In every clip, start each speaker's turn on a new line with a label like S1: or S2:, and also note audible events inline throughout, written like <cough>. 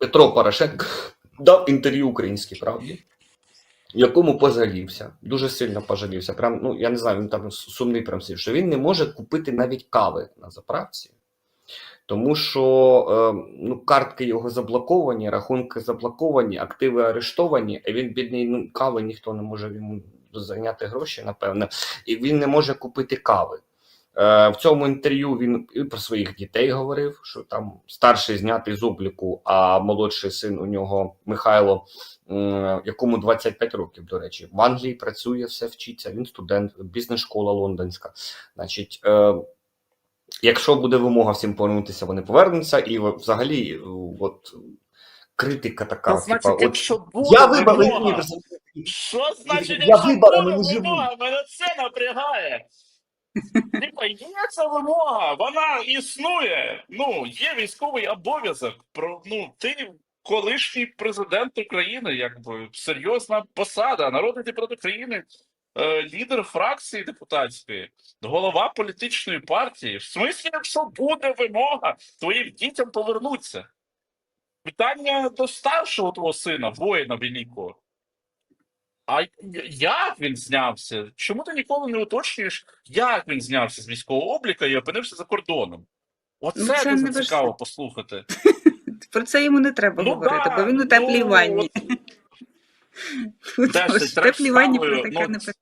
S1: Петро Порошенко <laughs> дав інтерв'ю українській правді, якому пожалівся, дуже сильно пожалівся. Прям, ну я не знаю, він там сумний прям сів, що він не може купити навіть кави на заправці, тому що е, ну, картки його заблоковані, рахунки заблоковані, активи арештовані, а він бідний, ну кави ніхто не може йому зайняти гроші, напевно, і він не може купити кави. Е, В цьому інтерв'ю він і про своїх дітей говорив, що там старший знятий з обліку, а молодший син у нього Михайло, якому 25 років, до речі, в Англії працює, все вчиться. Він студент, бізнес-школа лондонська. Значить, е, якщо буде вимога всім повернутися, вони повернуться, і взагалі, от критика така.
S2: Та, значить,
S1: типа, от,
S2: якщо буде
S1: я вибрав
S2: Що значить,
S1: Я
S2: буде
S1: живу.
S2: Мене це напрягає. Типа, є ця вимога, вона існує. Ну, є військовий обов'язок. Про ну ти колишній президент України, якби серйозна посада, народний депутат України, е, лідер фракції депутатської, голова політичної партії. В смислі, якщо буде вимога, твоїм дітям повернуться. Питання до старшого твого сина, воїна великого. А як він знявся? Чому ти ніколи не уточнюєш, як він знявся з військового обліка і опинився за кордоном? Оце
S3: Ну, це
S2: дуже цікаво
S3: важливо.
S2: послухати. <laughs>
S3: Про це йому не треба
S2: Ну
S3: говорити,
S2: да,
S3: бо він у теплій
S2: ну,
S3: ванні.
S2: от <laughs>
S3: Теплі ванні про таке
S2: ну,
S3: не пи-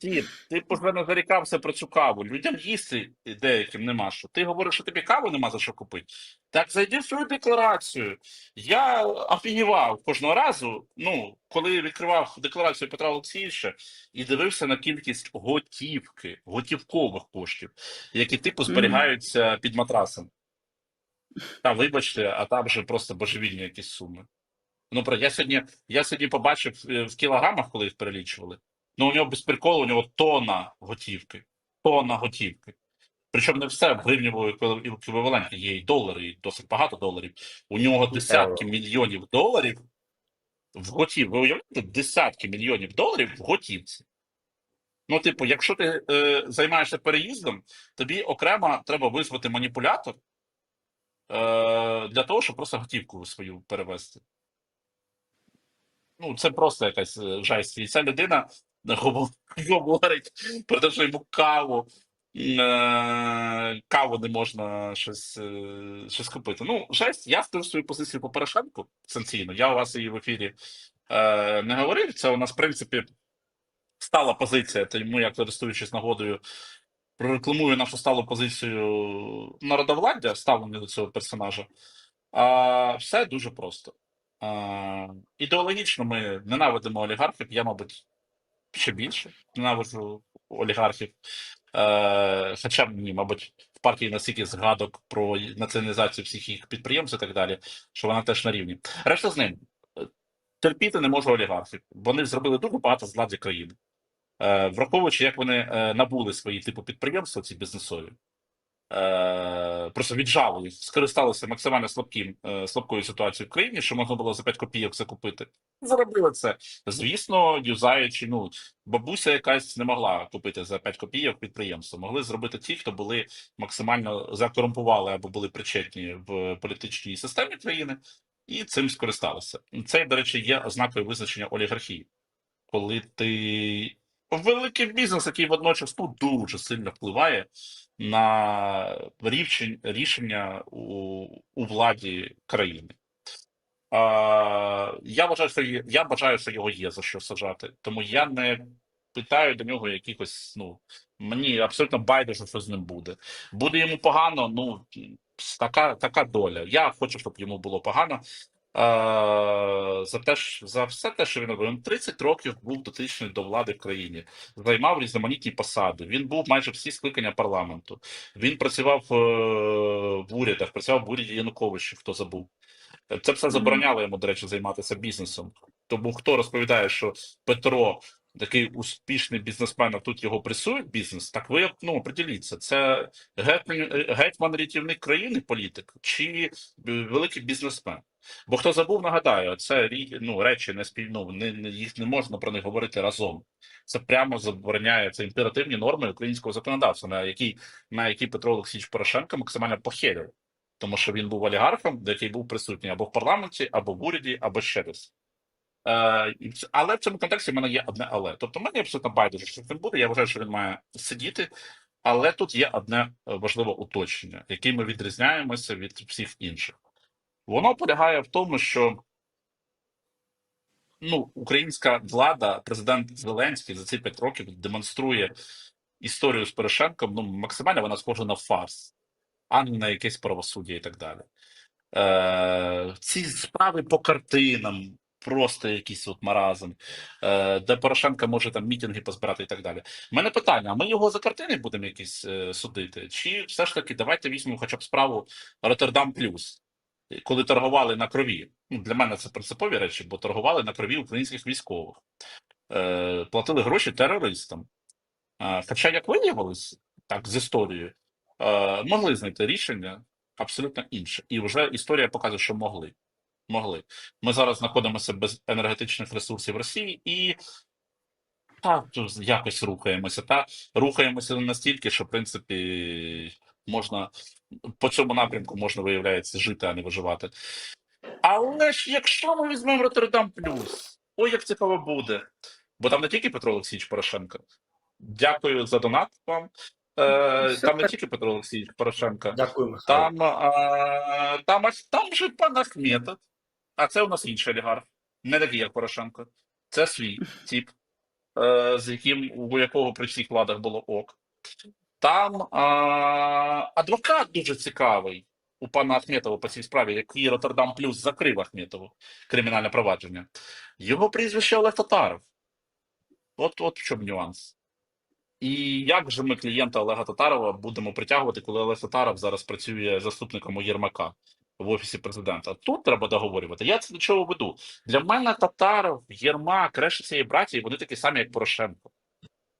S2: Ті, ти не зарікався про цю каву. Людям їсти деяким нема що. Ти говориш, що тобі каву нема за що купити. Так зайди в свою декларацію. Я офігівав кожного разу, ну, коли відкривав декларацію Петра Олексійовича і дивився на кількість готівки, готівкових коштів, які типу зберігаються під матрасом. Та вибачте, а там же просто божевільні якісь суми. Ну, про я сьогодні, я сьогодні побачив е, в кілограмах, коли їх перелічували. Ну, у нього без приколу, у нього тона готівки. Тона готівки. Причому не все в гривневому еквіваленті. Є і долари, і досить багато доларів. У нього десятки мільйонів доларів в готівці. Ви уявляєте, десятки мільйонів доларів в готівці. Ну, типу, якщо ти е, займаєшся переїздом, тобі окремо треба визвати маніпулятор е, для того, щоб просто готівку свою перевести. Ну, це просто якась е, жесть. І ця людина <laughs> говорить про те, що йому каву, е, каву не можна щось, е, щось купити. Ну, жесть, я стою свою позицію по Порошенку санкційно. Я у вас її в ефірі е, не говорив. Це у нас, в принципі, стала позиція, тому я, користуючись нагодою, прорекламую нашу сталу позицію народовладдя, ставлення до цього персонажа. А, все дуже просто. А, ідеологічно ми ненавидимо олігархів. Я, мабуть, ще більше ненавиджу олігархів. Е, хоча ні, мабуть, в партії настільки згадок про націоналізацію всіх їх підприємств і так далі, що вона теж на рівні. Решта з ним е, терпіти не можу олігархів. Вони зробили дуже багато зла для країни. Е, враховуючи, як вони е, набули свої типу підприємства, ці бізнесові. Е, просто віджали скористалися максимально слабким, е, слабкою ситуацією в країні, що можна було за 5 копійок це купити. Заробили це. Звісно, юзаючи, ну, бабуся якась не могла купити за 5 копійок підприємство. Могли зробити ті, хто були максимально закорумпували або були причетні в політичній системі країни, і цим скористалися. Це, до речі, є ознакою визначення олігархії, коли ти великий бізнес, який водночас ну, дуже сильно впливає на рішення у, у владі країни. А, я вважаю, що я бажаю, що його є за що сажати. Тому я не питаю до нього якихось. Ну мені абсолютно байдуже, що з ним буде. Буде йому погано, ну така, така доля. Я хочу, щоб йому було погано. За те, ж- за все те, що він робив. Він 30 років був дотичний до влади в країні, займав різноманітні посади. Він був майже всі скликання парламенту. Він працював е, в урядах, працював в уряді Януковича, хто забув. Це все забороняло йому, до речі, займатися бізнесом. Тому хто розповідає, що Петро такий успішний бізнесмен, а тут його пресують бізнес, так ви ну, определіться, це гетьман, рятівник країни, політик, чи е, великий бізнесмен. Бо хто забув, нагадаю, це ну, речі не спільно, не, їх не можна про них говорити разом. Це прямо забороняє це імперативні норми українського законодавства, на які, на які Петро Олексійович Порошенко максимально похилив. тому що він був олігархом, який був присутній або в парламенті, або в уряді, або ще десь. Е, але в цьому контексті в мене є одне але. Тобто, мені абсолютно байдуже, що він буде. Я вважаю, що він має сидіти. Але тут є одне е, важливе уточнення, яким ми відрізняємося від всіх інших. Воно полягає в тому, що ну, українська влада, президент Зеленський за ці п'ять років демонструє історію з Порошенком. Ну, максимально вона схожа на фарс, а не на якесь правосуддя і так далі. Е, ці справи по картинам, просто якийсь от маразм, е, де Порошенко може там мітинги позбирати і так далі. У мене питання: а ми його за картини будемо якісь е, судити? Чи все ж таки давайте візьмемо хоча б справу Роттердам Плюс, коли торгували на крові? Ну, для мене це принципові речі, бо торгували на крові українських військових, е, платили гроші терористам. Хоча, як виявилось, так з історією, могли знайти рішення абсолютно інше. І вже історія показує, що могли. Могли. Ми зараз знаходимося без енергетичних ресурсів Росії і так, якось рухаємося. Та рухаємося настільки, що в принципі можна по цьому напрямку можна виявляється жити, а не виживати. Але ж якщо ми візьмемо Роттердам Плюс, ой, як цікаво буде. Бо там не тільки Петро Олексійович Порошенко. Дякую за донат вам. Е, там не тільки Петро Олексійович Порошенко.
S1: Дякую, Михайло.
S2: Там, а, там, там же пан Ахметов, а це у нас інший олігарх, не такий, як Порошенко. Це свій тип, е, з яким у якого при всіх владах було ок. Там а, адвокат дуже цікавий у пана Ахметова по цій справі, який Роттердам Плюс закрив Ахметову кримінальне провадження. Його прізвище Олег Татаров. От, от в чому нюанс. І як же ми клієнта Олега Татарова будемо притягувати, коли Олег Татаров зараз працює заступником у Єрмака в офісі президента? Тут треба договорювати. Я це до чого веду. Для мене Татаров, Єрмак, решта цієї братії, вони такі самі, як Порошенко.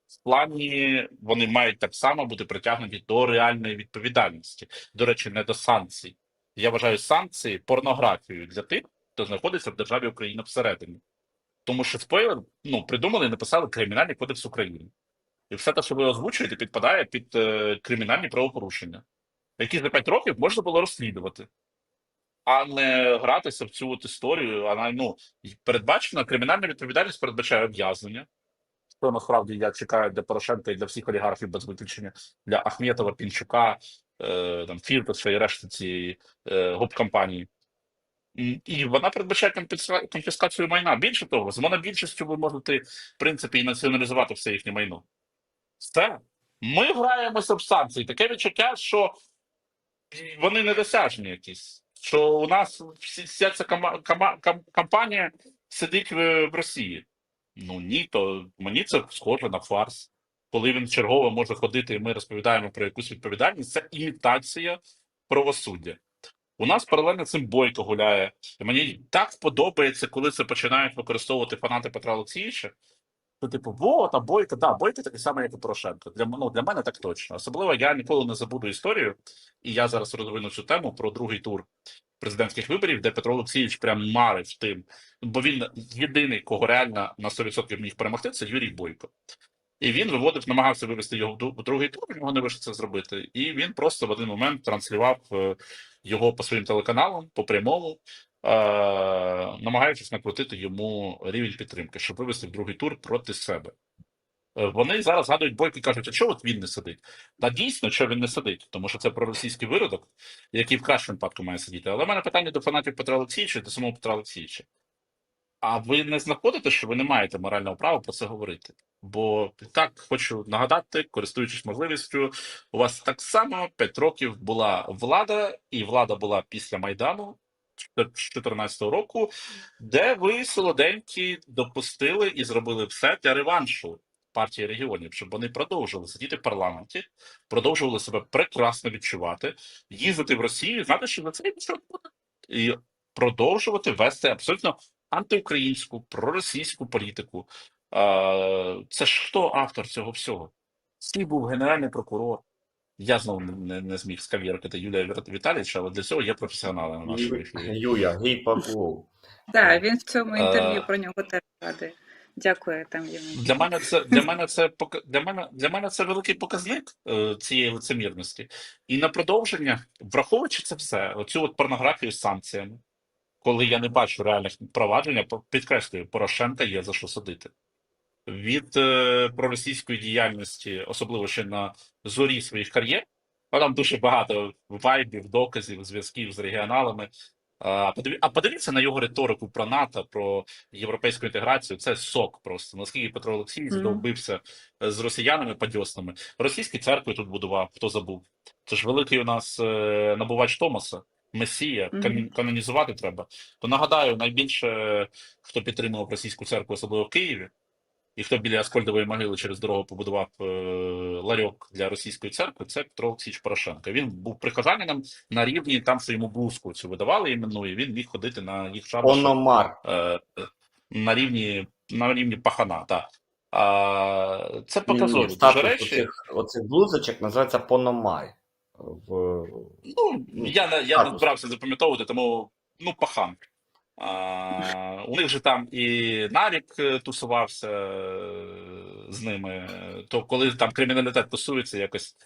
S2: В плані вони мають так само бути притягнуті до реальної відповідальності. До речі, не до санкцій. Я вважаю санкції порнографією для тих, хто знаходиться в державі Україна всередині. Тому що спойлер, ну, придумали і написали Кримінальний кодекс України. І все те, що ви озвучуєте, підпадає під е, кримінальні правопорушення, які за 5 років можна було розслідувати, а не гратися в цю от історію. Вона ну передбачена кримінальна відповідальність передбачає обв'язнення. Що насправді я чекаю для Порошенка і для всіх олігархів без виключення для Ахметова, Пінчука, е, там Фірташа і решти цієї е, гоп-компанії. І вона передбачає конфіскацію майна. Більше того, з монобільшістю ви можете, в принципі, і націоналізувати все їхнє майно. Все. Ми граємося в санкції. Таке відчуття, що вони недосяжні якісь. Що у нас вся ця кампанія сидить в, в Росії. Ну ні, то мені це схоже на фарс. Коли він чергово може ходити, і ми розповідаємо про якусь відповідальність, це імітація правосуддя. У нас паралельно цим бойко гуляє. І мені так подобається, коли це починають використовувати фанати Петра Олексійовича. То, типу, вот, а Бойко, да, Бойко такий самий, як і Порошенко. Для, ну, для мене так точно. Особливо я ніколи не забуду історію, і я зараз розвину цю тему про другий тур президентських виборів, де Петро Олексійович прям марив тим, бо він єдиний, кого реально на 100% міг перемогти, це Юрій Бойко. І він виводив, намагався вивести його в другий тур, в нього не вийшло це зробити. І він просто в один момент транслював е, його по своїм телеканалам, по прямому, намагаючись накрутити йому рівень підтримки, щоб вивести в другий тур проти себе. Е, Вони зараз згадують бойки і кажуть, а чого от він не сидить? Та дійсно, що він не сидить, тому що це проросійський виродок, який в кращому випадку має сидіти. Але в мене питання до фанатів Петра Олексійовича, до самого Петра Олексійовича. А ви не знаходите, що ви не маєте морального права про це говорити? Бо так хочу нагадати, користуючись можливістю, у вас так само 5 років була влада, і влада була після Майдану 2014 року, де ви солоденькі допустили і зробили все для реваншу партії регіонів, щоб вони продовжували сидіти в парламенті, продовжували себе прекрасно відчувати, їздити в Росію, знати, що за це нічого буде, і продовжувати вести абсолютно антиукраїнську, проросійську політику. Це ж хто автор цього всього? Цей був генеральний прокурор. Я знову не, не, не зміг скавіркати Юлія Віт- Віталійовича, але для цього є професіонали на нашому ефірі.
S1: Юя, гей паков. <laughs>
S3: Так, він в цьому інтерв'ю
S2: Е.
S3: про нього теж згадує. Дякую, там Євген.
S2: Для мене це для мене це для мене для мене це великий показник е, цієї лицемірності. І на продовження, враховуючи це все, оцю от порнографію з санкціями, коли я не бачу реальних провадження, підкреслюю, Порошенка є за що судити. Від е, проросійської діяльності, особливо ще на зорі своїх кар'єр, а там дуже багато вайбів, доказів, зв'язків з регіоналами. А подивіться на його риторику про НАТО, про європейську інтеграцію. Це сок просто. Наскільки Петро Олексійович
S3: Мгм.
S2: довбився е, з росіянами падьосними. Російські церкви тут будував, хто забув. Це ж великий у нас е, набувач Томаса, Месія, канонізувати треба. То нагадаю, найбільше хто підтримував російську церкву, особливо в Києві, і хто біля Аскольдової могили через дорогу побудував е, ларьок для російської церкви, це Петро Олексійович Порошенко. Він був прихожанином на рівні там, що йому блузку цю видавали іменну, і він міг ходити на їх
S1: Пономар.
S2: е, на рівні на рівні пахана. Так. А, це
S1: Ні,
S2: показові дуже
S1: статус
S2: речі.
S1: оцих, оцих блузочок називається Пономай. В...
S2: Ну, я, не- я не збирався запам'ятовувати, тому ну, пахан. А, у них же там і Нарік е, тусувався е, з ними. То коли там криміналітет тусується, якось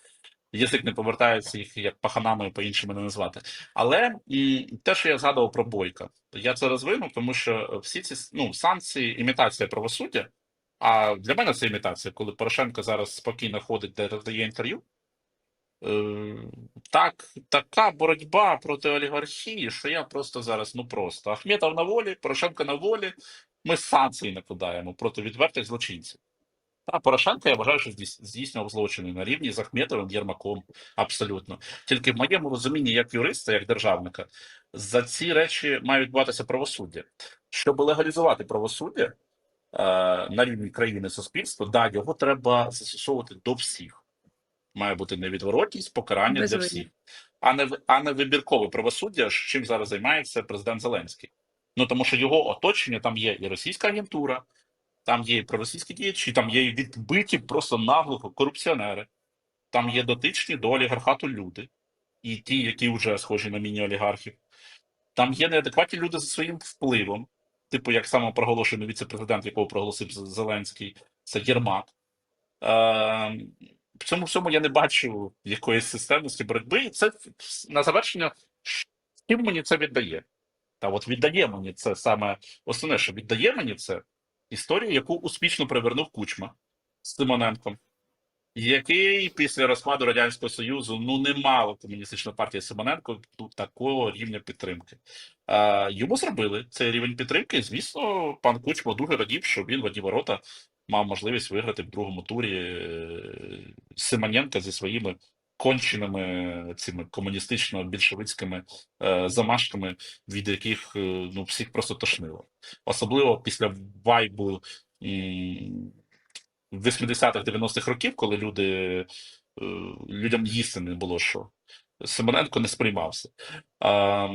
S2: язик не повертається їх як паханами по-іншому не назвати. Але те, що я згадував про Бойка, я це розвинув, тому що всі ці ну, санкції, імітація правосуддя. А для мене це імітація, коли Порошенко зараз спокійно ходить, де роздає інтерв'ю. Е, Так, така боротьба проти олігархії, що я просто зараз, ну просто. Ахметов на волі, Порошенко на волі. Ми санкції накладаємо проти відвертих злочинців. Та Порошенко, я вважаю, що здійс- здійснював злочини на рівні з Ахметовим Єрмаком. Абсолютно. Тільки в моєму розумінні, як юриста, як державника, за ці речі має відбуватися правосуддя. Щоб легалізувати правосуддя е, на рівні країни суспільства, да, його треба застосовувати до всіх. Має бути невідворотність, покарання для
S3: Безвинні.
S2: всіх, а не а не вибіркове правосуддя, чим зараз займається президент Зеленський. Ну тому що його оточення там є і російська агентура, там є і проросійські діячі, там є і відбиті просто наглухо корупціонери, там є дотичні до олігархату люди, і ті, які вже схожі на міні-олігархів. Там є неадекватні люди за своїм впливом, типу, як самопроголошений віце-президент, якого проголосив Зеленський, це Єрмак. Е, в цьому всьому я не бачу якоїсь системності боротьби. І це на завершення, чим мені це віддає? Та от віддає мені це саме основне, що віддає мені це історію, яку успішно привернув Кучма з Симоненком, який після розпаду Радянського Союзу ну не мала комуністична партія Симоненко тут такого рівня підтримки. А, йому зробили цей рівень підтримки. Звісно, пан Кучма дуже радів, що він в ворота мав можливість виграти в другому турі е, Симоненка зі своїми конченими цими комуністично-більшовицькими е, замашками, від яких е, ну всіх просто тошнило. Особливо після вайбу м, 80-х, 90-х років, коли люди е, людям їсти не було що. Симоненко не сприймався. А,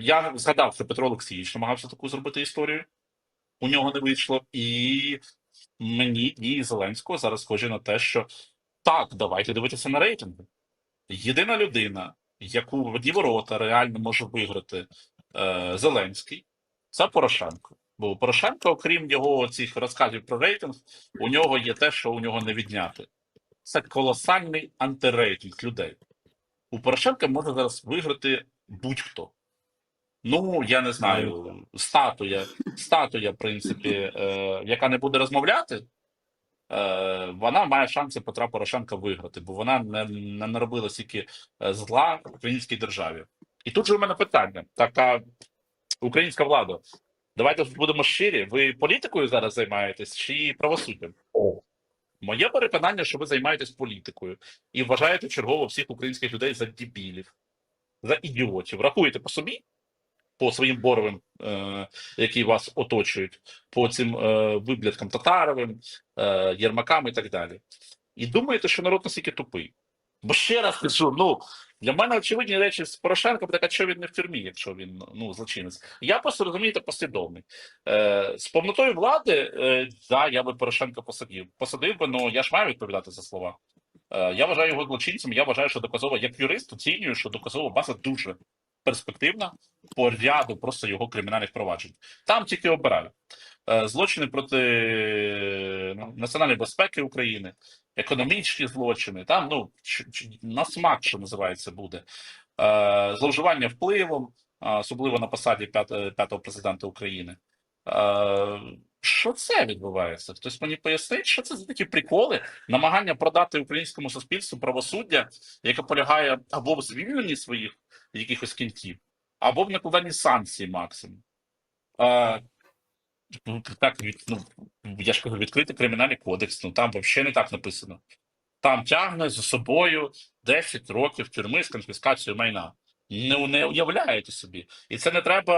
S2: я згадав, що Петро Олексійович намагався таку зробити історію. У нього не вийшло. І мені дії Зеленського зараз схожі на те, що так, давайте дивитися на рейтинги. Єдина людина, яку в одні ворота реально може виграти е, Зеленський, це Порошенко. Бо Порошенко, окрім його цих розказів про рейтинг, у нього є те, що у нього не відняти. Це колосальний антирейтинг людей. У Порошенка може зараз виграти будь-хто. Ну, я не знаю, статуя, статуя, в принципі, е, яка не буде розмовляти, е, вона має шанси Петра Порошенка виграти, бо вона не, не наробила стільки е, зла українській державі. І тут же у мене питання: така українська влада. Давайте будемо щирі. Ви політикою зараз займаєтесь чи правосуддям? Моє переконання, що ви займаєтесь політикою і вважаєте чергово всіх українських людей за дебілів, за ідіотів. Рахуєте по собі, по своїм боровим, е, які вас оточують, по цим е, виблядкам татаровим, е, єрмакам і так далі. І думаєте, що народ настільки тупий. Бо ще раз кажу, ну для мене очевидні речі з Порошенком, так а що він не в тюрмі, якщо він ну злочинець. Я просто розумієте, послідовний. Е, з повнотою влади, е, да, я би Порошенка посадив. Посадив би, ну я ж маю відповідати за слова. Е, я вважаю його злочинцем. Я вважаю, що доказова, як юрист, оцінюю, що доказова база дуже перспективна по ряду просто його кримінальних проваджень. Там тільки обирають Е, злочини проти ну, національної безпеки України, економічні злочини. Там ну на смак, що називається, буде Е, зловживання впливом, особливо на посаді п'ятого президента України. Що це відбувається? Хтось мені пояснить, що це за такі приколи, намагання продати українському суспільству правосуддя, яке полягає або в звільненні своїх якихось кінців, або в накладанні санкцій максимум. Е, ну, так, від- ну, я ж кажу, відкритий кримінальний кодекс, ну там взагалі не так написано. Там тягне за собою 10 років тюрми з конфіскацією майна. Не, не уявляєте собі. І це не треба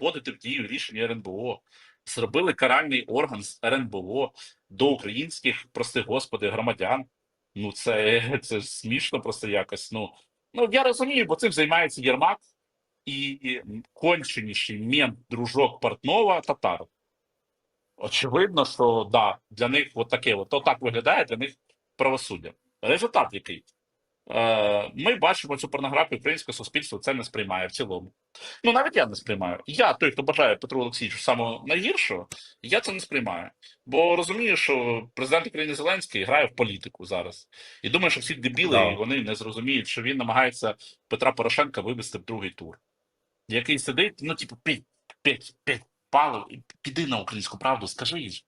S2: вводити в дію рішення РНБО. Зробили каральний орган з РНБО до українських, прости господи, громадян. Ну, це, <laughs> це смішно просто якось. Ну, ну я розумію, бо цим займається Єрмак і конченіший мент дружок Портнова татар. Очевидно, що да, для них от таке, от, то виглядає для них правосуддя. Результат який? Е, ми бачимо цю порнографію, українське суспільство це не сприймає в цілому. Ну, навіть я не сприймаю. Я, той, хто бажає Петру Олексійовичу самого найгіршого, я це не сприймаю. Бо розумію, що президент України Зеленський грає в політику зараз. І думаю, що всі дебіли
S1: Да.
S2: і вони не зрозуміють, що він намагається Петра Порошенка вивести в другий тур. Який сидить, ну, типу, піть, піть, піть, палив, піди на українську правду, скажи їй.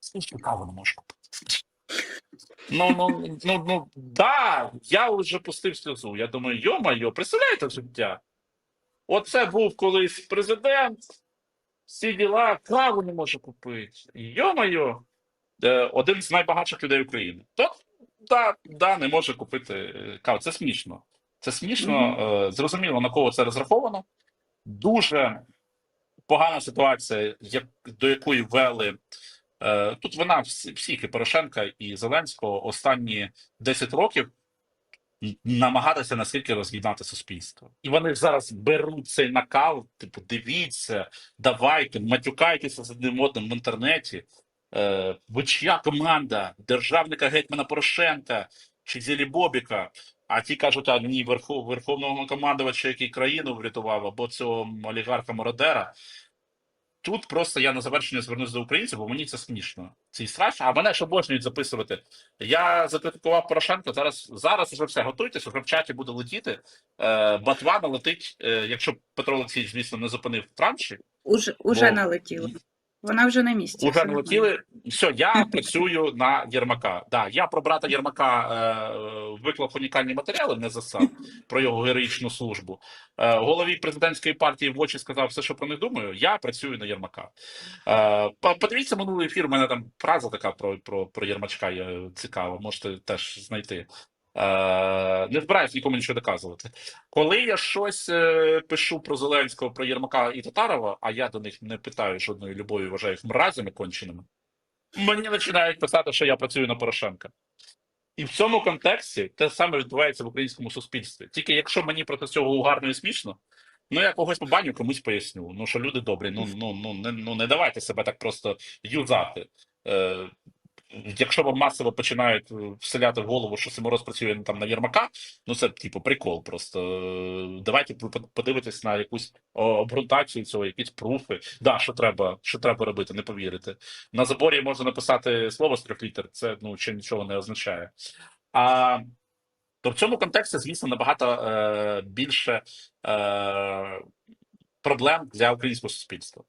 S2: Скажи, що каву не можеш купити. Ну, ну, ну, ну, да, я вже пустив сльозу. Я думаю, йо-майо, представляєте життя? Оце був колись президент, всі діла, каву не може купити. Йо-майо, Е, один з найбагатших людей України. То, да, да, не може купити е, каву. Це смішно. Це смішно, е, зрозуміло, на кого це розраховано. Дуже погана ситуація, як, до якої вели Тут вина всіх і Порошенка і Зеленського останні 10 років намагатися наскільки роз'єднати суспільство. І вони зараз беруть цей накал, типу, дивіться, давайте, матюкайтеся з одним одним в інтернеті. Е, ви чия команда державника гетьмана Порошенка чи Зілі Бобіка? А ті кажуть, а ні, верхов, верховного командувача, який країну врятував, або цього олігарха Мародера. Тут просто я на завершення звернусь до українців, бо мені це смішно. Це і страшно, а мене ще обожнюють записувати. Я закритикував Порошенка. Зараз зараз вже все готуйтесь, вже в чаті буде летіти. Е, Батва налетить, е, якщо Петро Олексійович, звісно, не зупинив транші.
S3: Уже, уже
S2: Бо-
S3: налетіло. Вона вже на місці.
S2: Уже
S3: все
S2: летіли. Все, я працюю на Єрмака. Да, я про брата Єрмака е, виклав унікальні матеріали, не засав про його героїчну службу. Е, голові президентської партії в очі сказав все, що про них думаю. Я працюю на Єрмака. Е, подивіться минулий ефір. У мене там фраза така про, про, про Єрмачка є цікава. Можете теж знайти. Е, не збираюсь нікому нічого доказувати. Коли я щось е, пишу про Зеленського, про Єрмака і Татарова, а я до них не питаю жодної любові, вважаю їх мразями конченими, мені починають писати, що я працюю на Порошенка. І в цьому контексті те саме відбувається в українському суспільстві. Тільки якщо мені проти цього угарно і смішно, ну я когось побаню, комусь поясню. Ну що люди добрі, ну ну ну не ну не давайте себе так просто юзати. Е, Якщо вам масово починають е, вселяти в голову, що Симороз працює там на Єрмака, ну це типу прикол. Просто Е, давайте ви под- подивитесь на якусь обґрунтацію цього, якісь пруфи. Да, що треба, що треба робити, не повірите. На заборі можна написати слово з трьох літер, це ну ще нічого не означає. А то в цьому контексті, звісно, набагато е, більше е, проблем для українського суспільства.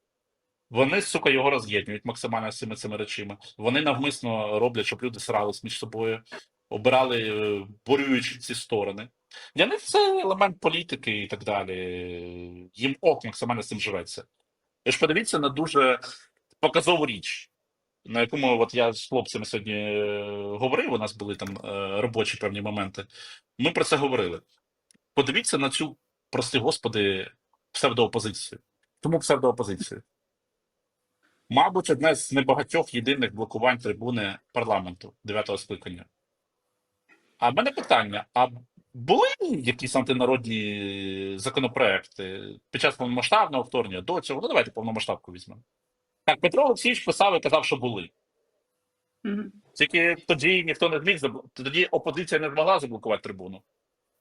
S2: Вони, сука, його роз'єднують максимально з цими речами. Вони навмисно роблять, щоб люди срались між собою, обирали, е, борюючи ці сторони. Для них це елемент політики і так далі. Їм ок максимально з цим живеться. Ви ж подивіться на дуже показову річ, на якому от я з хлопцями сьогодні е, говорив, у нас були там е, робочі певні моменти. Ми про це говорили. Подивіться на цю, прости господи, псевдоопозицію. Чому псевдоопозицію? Мабуть, одне з небагатьох єдиних блокувань трибуни парламенту 9-го скликання. А в мене питання: а були якісь антинародні законопроекти під час повномасштабного вторгнення до цього? Ну, давайте повномасштабку візьмемо. Так, Петро Олексійович писав і казав, що були.
S3: Мгм.
S2: Тільки тоді ніхто не зміг забл- тоді опозиція не змогла заблокувати трибуну.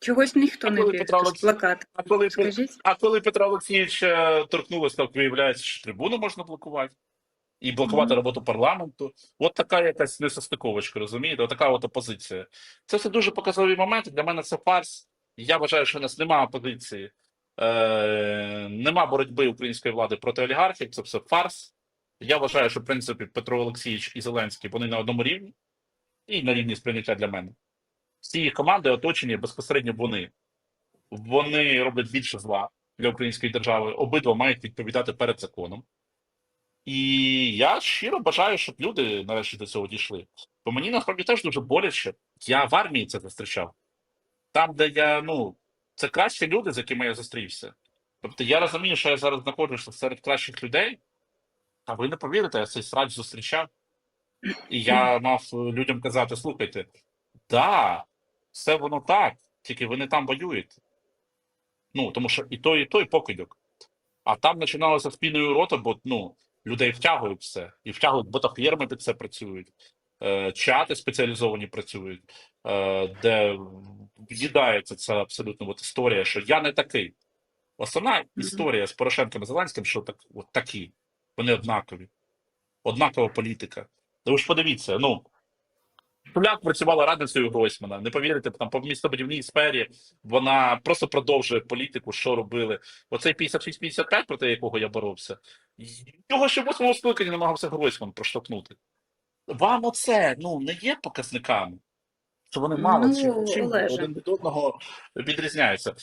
S3: Чогось ніхто не
S2: коли
S3: біг
S2: Петро Олексій-
S3: плакат.
S2: А коли,
S3: Скажіть?
S2: а коли Петро Олексійович е, торкнулося, так виявляється, що трибуну можна блокувати. І блокувати
S3: Мгм.
S2: роботу парламенту. От така якась несостиковочка, розумієте? От така от опозиція. Це все дуже показові моменти. Для мене це фарс. Я вважаю, що у нас немає опозиції, е, нема боротьби української влади проти олігархів. Це все фарс. Я вважаю, що в принципі Петро Олексійович і Зеленський вони на одному рівні, і на рівні сприйняття для мене. Всі їх команди оточені безпосередньо вони. Вони роблять більше зла для української держави. Обидва мають відповідати перед законом. І я щиро бажаю, щоб люди нарешті до цього дійшли. Бо мені насправді теж дуже боляче. Я в армії це зустрічав. Там, де я, ну, це кращі люди, з якими я зустрівся. Тобто я розумію, що я зараз знаходжуся серед кращих людей, а ви не повірите, я цей срач зустрічав. І я мав людям казати: слухайте, да, все воно так, тільки ви не там воюєте. Ну, тому що і той, і той покидьок. А там починалося спільною рота, бо ну, людей втягують все. І втягують ботафєрми під це працюють, е, чати спеціалізовані працюють, е, де в'їдається ця абсолютно от історія, що я не такий. Основна історія з Порошенком і Зеленським, що так, от такі. Вони однакові. Однакова політика. Та ви ж подивіться, ну. Шуляк працювала радницею Гройсмана. Не повірите, там по містобудівній сфері вона просто продовжує політику, що робили. Оцей 56-55, проти якого я боровся, його ще восьмого скликання намагався Гройсман проштовхнути. Вам оце ну, не є показниками? Що вони мало
S3: Ну,
S2: чим, чим один від одного відрізняються.